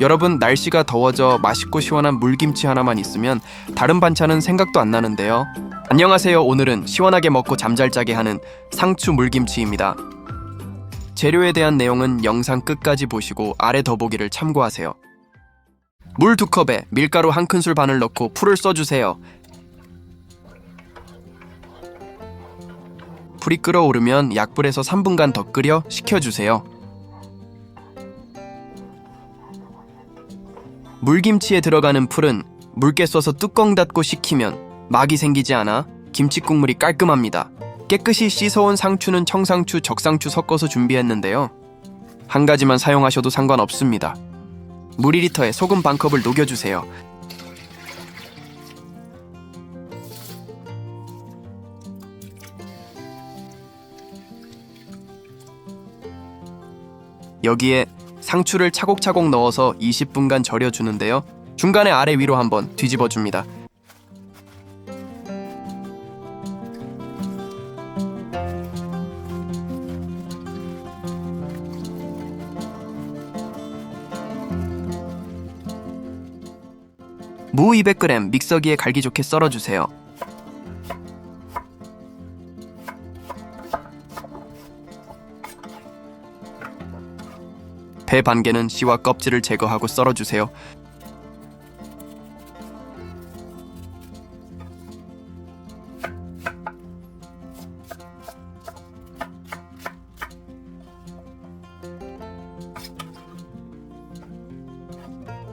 여러분 날씨가 더워져 맛있고 시원한 물김치 하나만 있으면 다른 반찬은 생각도 안 나는데요. 안녕하세요. 오늘은 시원하게 먹고 잠잘 자게 하는 상추 물김치입니다. 재료에 대한 내용은 영상 끝까지 보시고 아래 더보기를 참고하세요. 물 두 컵에 밀가루 한 큰술 반을 넣고 풀을 써주세요. 풀이 끓어오르면 약불에서 3분간 더 끓여 식혀주세요. 물김치에 들어가는 풀은 묽게 써서 뚜껑 닫고 식히면 막이 생기지 않아 김치 국물이 깔끔합니다. 깨끗이 씻어온 상추는 청상추, 적상추 섞어서 준비했는데요. 한 가지만 사용하셔도 상관없습니다. 물 2리터에 소금 반컵을 녹여주세요. 여기에 상추를 차곡차곡 넣어서 20분간 절여주는데요. 중간에 아래 위로 한번 뒤집어 줍니다. 무 200g 믹서기에 갈기 좋게 썰어주세요. 배 반 개는 씨와 껍질을 제거하고 썰어주세요.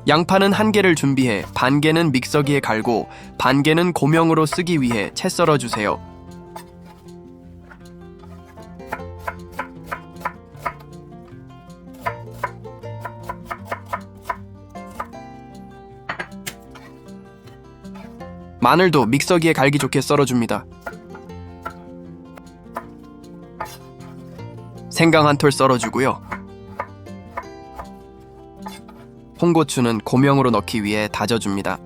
양파는 한 개를 준비해 반 개는 믹서기에 갈고 반 개는 고명으로 쓰기 위해 채 썰어 주세요. 마늘도 믹서기에 갈기 좋게 썰어줍니다. 생강 한 톨 썰어주고요. 홍고추는 고명으로 넣기 위해 다져줍니다.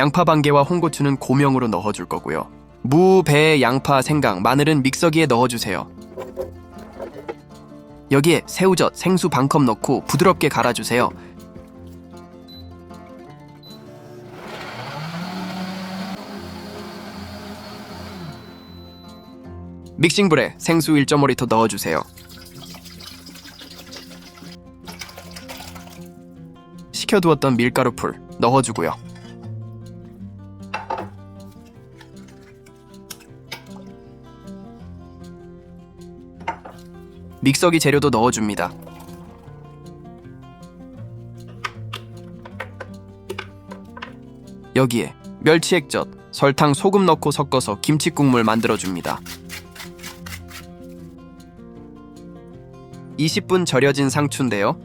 양파 반개와 홍고추는 고명으로 넣어줄 거고요. 무, 배, 양파, 생강, 마늘은 믹서기에 넣어주세요. 여기에 새우젓, 생수 반 컵 넣고 부드럽게 갈아주세요. 믹싱볼에 생수 1.5리터 넣어주세요. 식혀두었던 밀가루 풀 넣어주고요. 믹서기 재료도 넣어줍니다. 여기에 멸치 액젓, 설탕, 소금 넣고 섞어서 김치 국물 만들어줍니다. 20분 절여진 상추인데요.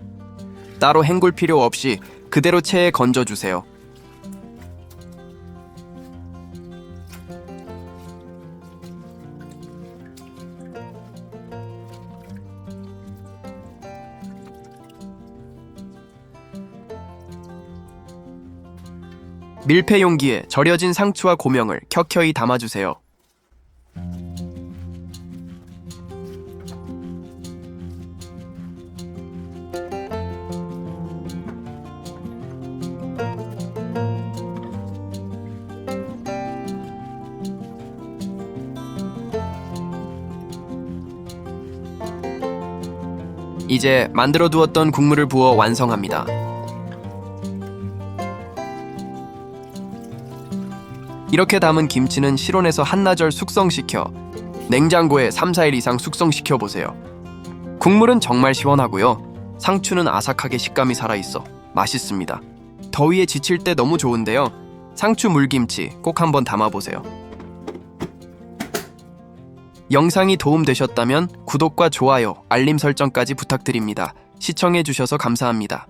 따로 헹굴 필요 없이 그대로 체에 건져주세요. 밀폐 용기에 절여진 상추와 고명을 켜켜이 담아주세요. 이제 만들어 두었던 국물을 부어 완성합니다. 이렇게 담은 김치는 실온에서 한나절 숙성시켜 냉장고에 3, 4일 이상 숙성시켜 보세요. 국물은 정말 시원하고요. 상추는 아삭하게 식감이 살아있어 맛있습니다. 더위에 지칠 때 너무 좋은데요. 상추 물김치 꼭 한번 담아보세요. 영상이 도움되셨다면 구독과 좋아요, 알림 설정까지 부탁드립니다. 시청해주셔서 감사합니다.